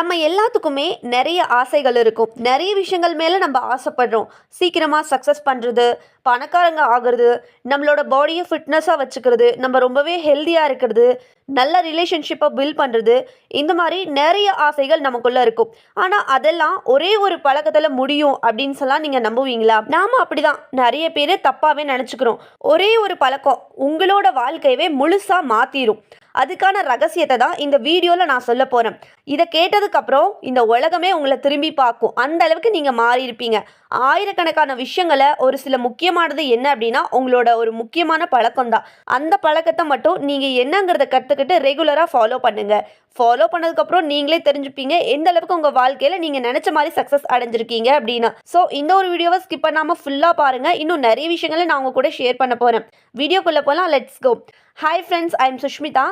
நம்ம எல்லாத்துக்குமே நிறைய ஆசைகள் இருக்கும். நிறைய விஷயங்கள் மேலே நம்ம ஆசைப்படுறோம். சீக்கிரமாக சக்ஸஸ் பண்ணுறது பணக்காரங்க ஆகிறது நம்மளோட பாடியை ஃபிட்னஸாக வச்சுக்கிறது நம்ம ரொம்பவே ஹெல்த்தியாக இருக்கிறது நல்ல ரிலேஷன்ஷிப்பை பில்ட் பண்ணுறது இந்த மாதிரி நிறைய ஆசைகள் நமக்குள்ளே இருக்கும். ஆனால் அதெல்லாம் ஒரே ஒரு பழக்கத்தில் முடியும் அப்படின்னு சொல்லலாம் நீங்கள் நம்புவீங்களா? நாம் அப்படி தான் நிறைய பேர் தப்பாகவே நினச்சிக்கிறோம். ஒரே ஒரு பழக்கம் உங்களோட வாழ்க்கையவே முழுசாக மாற்றிடும் அதுக்கான ரகசியத்தை தான் இந்த வீடியோவில் நான் சொல்ல போகிறேன் இதை கேட்டதுக்கப்புறம் இந்த உலகமே உங்களை திரும்பி பார்க்கும். அந்த அளவுக்கு நீங்கள் மாறி இருப்பீங்க ஆயிரக்கணக்கான விஷயங்களை ஒரு சில முக்கியமானது என்ன அப்படின்னா உங்களோட ஒரு முக்கியமான பழக்கம் தான் அந்த பழக்கத்தை மட்டும் நீங்கள் என்னங்கிறத கற்றுக்கிட்டு ரெகுலராக ஃபாலோ பண்ணுங்க. ஃபாலோ பண்ணதுக்கப்புறம் நீங்களே தெரிஞ்சுப்பீங்க எந்த அளவுக்கு உங்கள் வாழ்க்கையில் நீங்கள் நினச்ச மாதிரி சக்ஸஸ் அடைஞ்சிருக்கீங்க அப்படின்னா. ஸோ இந்த ஒரு வீடியோவை ஸ்கிப் பண்ணாமல் ஃபுல்லாக பாருங்கள் இன்னும் நிறைய விஷயங்களை நான் உங்கள் கூட ஷேர் பண்ண போகிறேன் வீடியோக்குள்ளே போகலாம் let's go hi friends I am Sushmita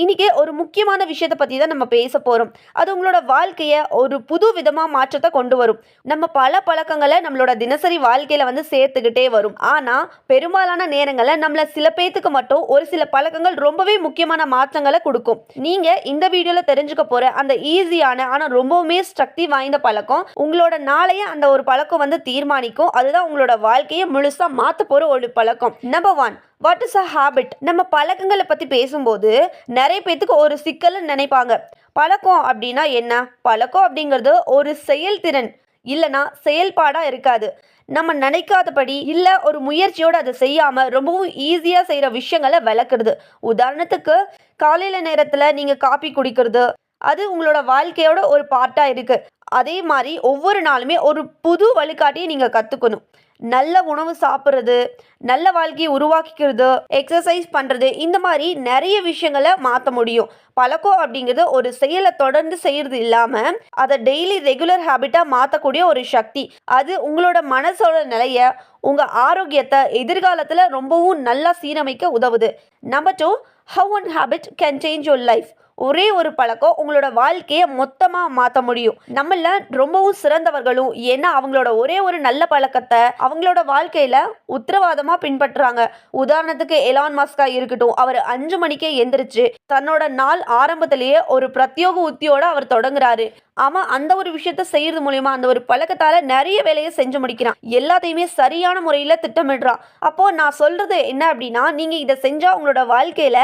இன்றைக்கி ஒரு முக்கியமான விஷயத்தை பற்றி தான் நம்ம பேச போகிறோம் அது உங்களோட வாழ்க்கையை ஒரு புது விதமாக மாற்றத்தை கொண்டு வரும். நம்ம பல பழக்கங்களை நம்மளோட தினசரி வாழ்க்கையில் வந்து சேர்த்துக்கிட்டே வரும். ஆனால் பெரும்பாலான நேரங்களில் நம்மளை சில பேத்துக்கு மட்டும் ஒரு சில பழக்கங்கள் ரொம்பவே முக்கியமான மாற்றங்களை கொடுக்கும். நீங்கள் இந்த வீடியோவில் தெரிஞ்சுக்க போகிற அந்த ஈஸியான ஆனால் ரொம்பவுமே சக்தி வாய்ந்த பழக்கம் உங்களோட நாளைய அந்த ஒரு பழக்கம் வந்து தீர்மானிக்கும். அதுதான் உங்களோட வாழ்க்கையை முழுசாக மாற்ற போகிற ஒரு பழக்கம். Number one what is a habit நம்ம பழக்கங்களை பற்றி பேசும்போது நிறைய பேத்துக்கு ஒரு சிக்கல்னு நினைப்பாங்க. பழக்கம் அப்படின்னா என்ன? பழக்கம் அப்படிங்கிறது ஒரு செயல்திறன். இல்லைனா செயல்பாடாக இருக்காது. நம்ம நினைக்காதபடி இல்லை ஒரு முயற்சியோடு அதை செய்யாமல் ரொம்பவும் ஈஸியாக செய்கிற விஷயங்களை விளக்குறது. உதாரணத்துக்கு காலையில் நேரத்தில் நீங்கள் காப்பி குடிக்கிறது அது உங்களோட வாழ்க்கையோட ஒரு பார்ட்டாக இருக்குது அதே மாதிரி ஒவ்வொரு நாளுமே ஒரு புது வழிகாட்டியை நீங்கள் கற்றுக்கணும் நல்ல உணவு சாப்பிட்றது நல்ல வாழ்க்கையை உருவாக்கிக்கிறது எக்ஸசைஸ் பண்ணுறது இந்த மாதிரி நிறைய விஷயங்களை மாற்ற முடியும். பழக்கம் அப்படிங்கிறது ஒரு செயலை தொடர்ந்து செய்கிறது இல்லாமல் அதை டெய்லி ரெகுலர் ஹேபிட்டாக மாற்றக்கூடிய ஒரு சக்தி. அது உங்களோட மனசோட நிலையை உங்கள் ஆரோக்கியத்தை எதிர்காலத்தில் ரொம்பவும் நல்லா சீரமைக்க உதவுது. Number two how one habit can change your life ஒரே ஒரு பழக்கம் உங்களோட வாழ்க்கையை மொத்தமாக மாற்ற முடியும். நம்மள ரொம்பவும் சிறந்தவர்களும் ஏன்னா அவங்களோட ஒரே ஒரு நல்ல பழக்கத்தை அவங்களோட வாழ்க்கையில் உத்தரவாதமாக பின்பற்றுறாங்க. உதாரணத்துக்கு எலான் மாஸ்கா இருக்கட்டும் அவர் அஞ்சு மணிக்கே எந்திரிச்சு தன்னோட நாள் ஆரம்பத்திலேயே ஒரு பிரத்யோக உத்தியோட அவர் தொடங்குறாரு. ஆமாம் அந்த ஒரு விஷயத்த செய்யறது மூலயமா அந்த ஒரு பழக்கத்தால நிறைய வேலையை செஞ்சு முடிக்கிறான். எல்லாத்தையுமே சரியான முறையில திட்டமிடுறான். அப்போ நான் சொல்றது என்ன அப்படின்னா நீங்க இதை செஞ்சா உங்களோட வாழ்க்கையில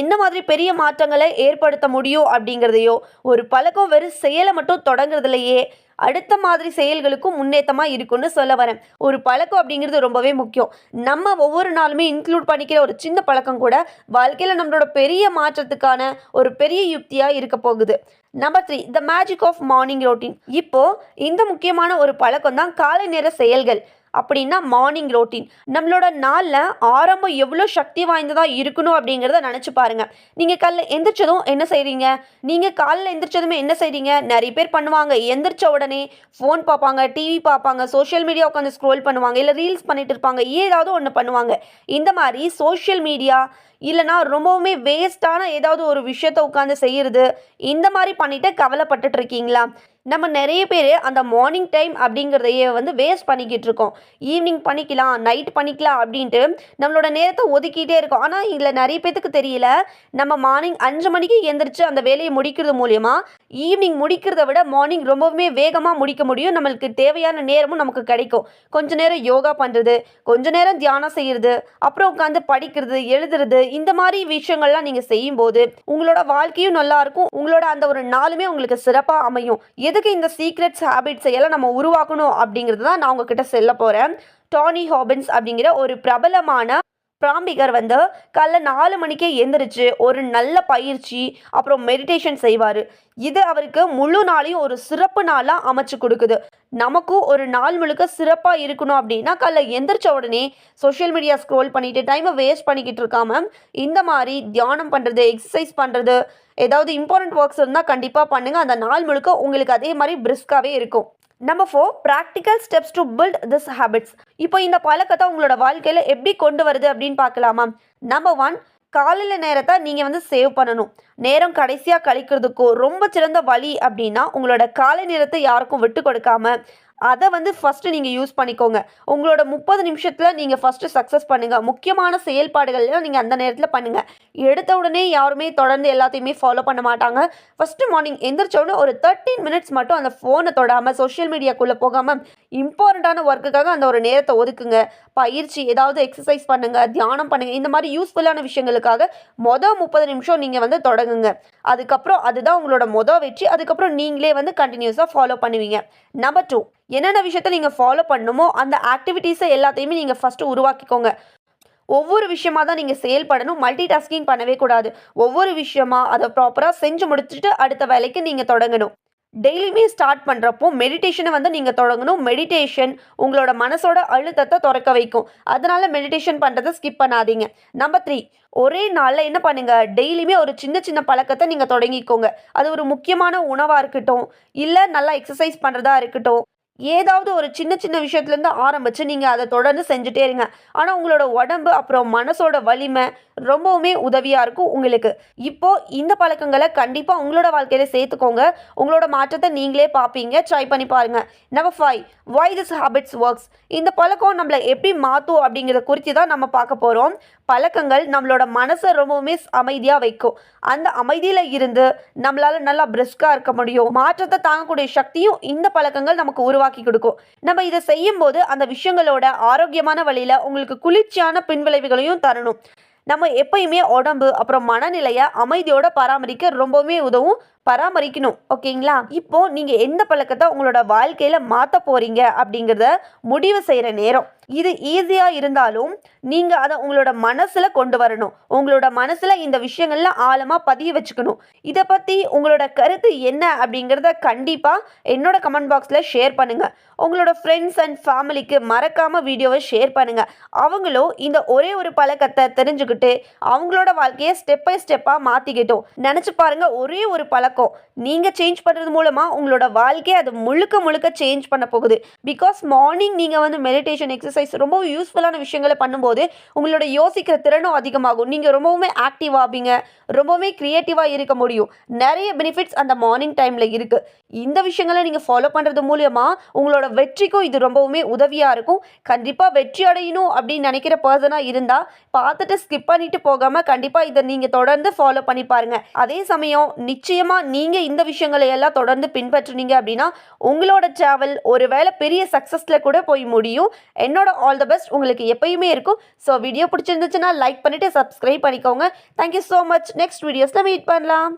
என்ன மாதிரி பெரிய மாற்றங்களை ஏற்படுத்த முடியும் அப்படிங்கிறதையோ ஒரு பழக்கம் வெறும் செயலை மட்டும் தொடங்குறதுலையே அடுத்த மாதிரி செயல்களுக்கும் முன்னேற்றமாக இருக்கும்னு சொல்ல வரேன். ஒரு பழக்கம் அப்படிங்கிறது ரொம்பவே முக்கியம். நம்ம ஒவ்வொரு நாளுமே இன்க்ளூட் பண்ணிக்கிற ஒரு சின்ன பழக்கம் கூட வாழ்க்கையில் நம்மளோட பெரிய மாற்றத்துக்கான ஒரு பெரிய யுக்தியாக இருக்க போகுது. Number three the magic of morning routine இப்போது இந்த முக்கியமான ஒரு பழக்கம் தான் காலை நேர செயல்கள். அப்படின்னா மார்னிங் ரொட்டீன் நம்மளோட நாளில் ஆரம்பம் எவ்வளோ சக்தி வாய்ந்ததாக இருக்கணும் அப்படிங்கிறத நினச்சி பாருங்கள் நீங்கள் காலைல எந்திரிச்சதும் என்ன செய்கிறீங்க நீங்கள் காலைல எந்திரிச்சதுமே என்ன செய்கிறீங்க நிறைய பேர் பண்ணுவாங்க. எந்திரிச்ச உடனே ஃபோன் பார்ப்பாங்க டிவி பார்ப்பாங்க சோஷியல் மீடியா உட்காந்து ஸ்க்ரோல் பண்ணுவாங்க இல்லை ரீல்ஸ் பண்ணிட்டு இருப்பாங்க ஏதாவது ஒன்று பண்ணுவாங்க. இந்த மாதிரி சோஷியல் மீடியா இல்லைனா ரொம்பவுமே வேஸ்ட்டான ஏதாவது ஒரு விஷயத்த உட்காந்து செய்கிறது இந்த மாதிரி பண்ணிவிட்டு கவலைப்பட்டுட்டு இருக்கீங்களா? நம்ம நிறைய பேர் அந்த மார்னிங் டைம் அப்படிங்கிறதையே வந்து வேஸ்ட் பண்ணிக்கிட்டு இருக்கோம். ஈவினிங் பண்ணிக்கலாம் நைட் பண்ணிக்கலாம் அப்படின்ட்டு நம்மளோட நேரத்தை ஒதுக்கிட்டே இருக்கோம். ஆனால் இதில் நிறைய பேத்துக்கு தெரியல நம்ம மார்னிங் அஞ்சு மணிக்கு எந்திரிச்சு அந்த வேலையை முடிக்கிறது மூலயமா ஈவினிங் முடிக்கிறத விட மார்னிங் ரொம்பவுமே வேகமாக முடிக்க முடியும். நம்மளுக்கு தேவையான நேரமும் நமக்கு கிடைக்கும். கொஞ்ச நேரம் யோகா பண்ணுறது கொஞ்ச நேரம் தியானம் செய்கிறது அப்புறம் உட்காந்து படிக்கிறது எழுதுறது இந்த மாதிரி விஷயங்கள்லாம் நீங்கள் செய்யும்போது உங்களோட வாழ்க்கையும் நல்லாயிருக்கும் உங்களோட அந்த ஒரு நாளுமே உங்களுக்கு சிறப்பாக அமையும். எதுக்கு இந்த சீக்ரெட்ஸ் ஹேபிட்ஸை எல்லாம் நம்ம உருவாக்கணும் அப்படிங்கிறது தான் நான் உங்ககிட்ட சொல்ல போகிறேன் டானி ஹாபின்ஸ் அப்படிங்கிற ஒரு பிரபலமான பிராம்பிகர் வந்து காலைல நாலு மணிக்கே எந்திரிச்சு ஒரு நல்ல பயிற்சி அப்புறம் மெடிடேஷன் செய்வார். இது அவருக்கு முழு நாளையும் ஒரு சிறப்பு நாளாக அமைச்சு கொடுக்குது. நமக்கும் ஒரு நாள் முழுக்க சிறப்பாக இருக்கணும் அப்படின்னா காலைல எந்திரிச்ச உடனே சோஷியல் மீடியா ஸ்க்ரோல் பண்ணிட்டு டைமை வேஸ்ட் பண்ணிக்கிட்டு இருக்காம இந்த மாதிரி தியானம் பண்ணுறது எக்ஸசைஸ் பண்ணுறது ஏதாவது இம்பார்ட்டன்ட் ஒர்க்ஸ் இருந்தால் கண்டிப்பாக பண்ணுங்கள் அந்த நாள் முழுக்க உங்களுக்கு அதே மாதிரி பிரிஸ்காகவே இருக்கும். Number four practical steps to build this habits இப்போ இந்த பழக்கத்தை உங்களோட வாழ்க்கையில் எப்படி கொண்டு வருது அப்படின்னு பார்க்கலாமா? நம்பர் ஒன் காலையில் நேரத்தை நீங்கள் வந்து சேவ் பண்ணணும். நேரம் கடைசியாக கழிக்கிறதுக்கோ ரொம்ப சிறந்த வழி அப்படின்னா உங்களோட காலை நேரத்தை யாருக்கும் விட்டு கொடுக்காம அதை வந்து ஃபஸ்ட்டு நீங்கள் யூஸ் பண்ணிக்கோங்க. உங்களோட முப்பது நிமிஷத்தில் நீங்கள் ஃபஸ்ட்டு சக்ஸஸ் பண்ணுங்கள் முக்கியமான செயல்பாடுகள்லாம் நீங்கள் அந்த நேரத்தில் பண்ணுங்கள் எடுத்த உடனே யாருமே தொடர்ந்து எல்லாத்தையுமே ஃபாலோ பண்ண மாட்டாங்க. ஃபஸ்ட்டு மார்னிங் எந்திரிச்ச உடனே ஒரு தேர்ட்டீன் மினிட்ஸ் மட்டும் அந்த ஃபோனை தொடாமல் சோஷியல் மீடியாக்குள்ளே போகாமல் இம்பார்ட்டண்ட்டான ஒர்க்குக்காக அந்த ஒரு நேரத்தை ஒதுக்குங்க. பயிற்சி ஏதாவது எக்ஸசைஸ் பண்ணுங்கள் தியானம் பண்ணுங்கள் இந்த மாதிரி யூஸ்ஃபுல்லான விஷயங்களுக்காக மொதல் முப்பது நிமிஷம் நீங்கள் வந்து தொடங்குங்க. அதுக்கப்புறம் அதுதான் உங்களோட மொதல் வெற்றி. அதுக்கப்புறம் நீங்களே வந்து கண்டினியூஸாக ஃபாலோ பண்ணுவீங்க. நம்பர் டூ என்னென்ன விஷயத்த நீங்கள் ஃபாலோ பண்ணணுமோ அந்த ஆக்டிவிட்டீஸை எல்லாத்தையுமே நீங்கள் ஃபஸ்ட்டு உருவாக்கிக்கோங்க. ஒவ்வொரு விஷயமா தான் நீங்கள் செயல்படணும். மல்டி டாஸ்கிங் பண்ணவே கூடாது. ஒவ்வொரு விஷயமா அதை ப்ராப்பராக செஞ்சு முடிச்சுட்டு அடுத்த வேலைக்கு நீங்கள் தொடங்கணும். டெய்லியுமே ஸ்டார்ட் பண்ணுறப்போ மெடிடேஷனை வந்து நீங்கள் தொடங்கணும். மெடிடேஷன் உங்களோட மனசோட அழுத்தத்தை திறக்க வைக்கும். அதனால மெடிடேஷன் பண்ணுறதை ஸ்கிப் பண்ணாதீங்க. நம்பர் த்ரீ ஒரே நாளில் என்ன பண்ணுங்க? டெய்லியுமே ஒரு சின்ன சின்ன பழக்கத்தை நீங்கள் தொடங்கிக்கோங்க. அது ஒரு முக்கியமான உணவாக இருக்கட்டும். இல்லை நல்லா எக்ஸசைஸ் பண்ணுறதா இருக்கட்டும். ஏதாவது ஒரு சின்ன சின்ன விஷயத்துலேருந்து ஆரம்பித்து நீங்கள் அதை தொடர்ந்து செஞ்சுட்டே இருங்க. ஆனால் உங்களோட உடம்பு அப்புறம் மனசோட வலிமை ரொம்பவுமே உதவியாக இருக்கும் உங்களுக்கு. இப்போது இந்த பழக்கங்களை கண்டிப்பாக உங்களோட வாழ்க்கையில் சேர்த்துக்கோங்க. உங்களோட மாற்றத்தை நீங்களே பார்ப்பீங்க. ட்ரை பண்ணி பாருங்கள் number five why this habits works இந்த பழக்கம் நம்மளை எப்படி மாற்றும் அப்படிங்கிறத குறித்து தான் நம்ம பார்க்க போகிறோம் பழக்கங்கள் நம்மளோட மனசை ரொம்பவுமே அமைதியாக வைக்கும். அந்த அமைதியில் இருந்து நம்மளால் நல்லா பிரிஸ்காக இருக்க முடியும். மாற்றத்தை தாங்கக்கூடிய சக்தியும் இந்த பழக்கங்கள் நமக்கு உருவாக்க கொடுக்கும். நம்ம இதை செய்யும்போது அந்த விஷயங்களோட ஆரோக்கியமான வழியில் உங்களுக்கு குளிர்ச்சியான பின்விளைவுகளையும் தரணும். நம்ம எப்பயுமே உடம்பு அப்புறம் மனநிலையை அமைதியோட பராமரிக்க ரொம்பவுமே உதவும். பராமரிக்கணும் ஓகேங்களா? இப்போ நீங்க எந்த பழக்கத்தை உங்களோட வாழ்க்கையில மாத்த போறீங்க அப்படிங்கிறத முடிவு செய்யற நேரம். இது ஈஸியாக இருந்தாலும் நீங்கள் அதை உங்களோட மனசில் கொண்டு வரணும். உங்களோட மனசில் இந்த விஷயங்கள்லாம் ஆழமாக பதிய வச்சுக்கணும். இதை பற்றி உங்களோட கருத்து என்ன அப்படிங்கிறத கண்டிப்பாக என்னோட கமெண்ட் பாக்ஸில் ஷேர் பண்ணுங்கள் உங்களோட ஃப்ரெண்ட்ஸ் அண்ட் ஃபேமிலிக்கு மறக்காமல் வீடியோவை ஷேர் பண்ணுங்கள் அவங்களும் இந்த ஒரே ஒரு பழக்கத்தை தெரிஞ்சுக்கிட்டு அவங்களோட வாழ்க்கையை ஸ்டெப் பை ஸ்டெப்பாக மாற்றிக்கிட்டோம் நினச்சி பாருங்கள் ஒரே ஒரு பழக்கம் நீங்கள் சேஞ்ச் பண்ணுறது மூலமாக உங்களோட வாழ்க்கையை அது முழுக்க முழுக்க சேஞ்ச் பண்ண போகுது. பிகாஸ் மார்னிங் நீங்கள் வந்து மெடிடேஷன் எக்ஸசைஸ் ரொம்ப யூஸ்ஃபுல்லான விஷயங்களை பண்ணும்போது உங்களோட யோசிக்கிற திறனும் அதிகமாகும். நீங்கள் ரொம்பவுமே ஆக்டிவ் ஆவீங்க. ரொம்பவுமே க்ரியேட்டிவாக இருக்க முடியும். நிறைய பெனிஃபிட்ஸ் அந்த மார்னிங் டைமில் இருக்குது இந்த விஷயங்களை நீங்கள் ஃபாலோ பண்ணுறது மூலியமாக உங்களோட வெற்றிக்கும் இது ரொம்பவுமே உதவியாக இருக்கும். கண்டிப்பாக வெற்றி அடையணும் அப்படின்னு நினைக்கிற பர்சனாக இருந்தால் பார்த்துட்டு ஸ்கிப் பண்ணிட்டு போகாமல் கண்டிப்பாக இதை நீங்கள் தொடர்ந்து ஃபாலோ பண்ணி பாருங்கள் அதே சமயம் நிச்சயமாக நீங்கள் இந்த விஷயங்களை எல்லாம் தொடர்ந்து பின்பற்றுனீங்க அப்படின்னா உங்களோட ட்ராவல் ஒருவேளை பெரிய சக்ஸஸில் கூட போய் முடியும். என்னோட ஆல் த பெஸ்ட் உங்களுக்கு எப்பயுமே இருக்கும். ஸோ வீடியோ பிடிச்சிருந்துச்சுன்னா லைக் பண்ணிவிட்டு சப்ஸ்கிரைப் பண்ணிக்கோங்க. Thank you so much next வீடியோஸில் மீட் பண்ணலாம்.